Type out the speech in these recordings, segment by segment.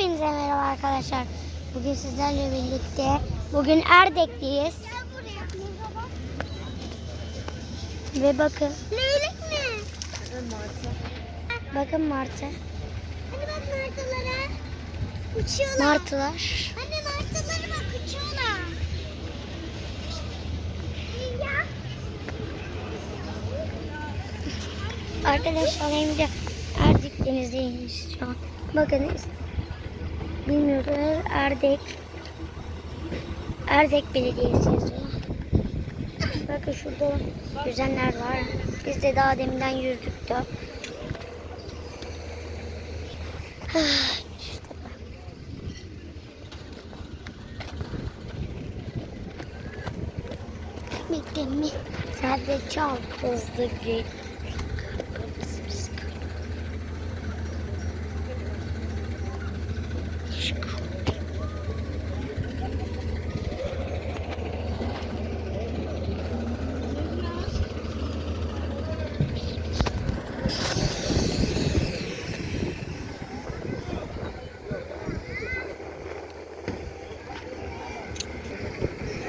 Hepinize merhaba arkadaşlar. Bugün sizlerle birlikte bugün Erdek'teyiz. Ve bakın, Leylek mi? bakın martı. Hani bak martılara. Uçuyorlar. Martılar. Hani martılara bak uçuyorlar. Arkadaşlar hem de Erdek denizdeyiz şu an. Bakın bilmiyorsunuz Erdek Erdek Belediyesi yazıyor. Bakın şurada yüzenler var. Biz de daha deminden yüzdük de. Bitti mi? De çok hızlı git.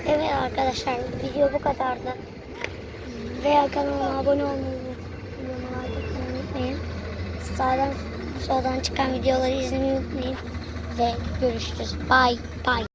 Evet arkadaşlar video bu kadardı. Veya kanalıma abone olmayı unutmayın. Sağdan soldan çıkan videoları izlemeyi unutmayın. Ve görüşürüz. Bye bye.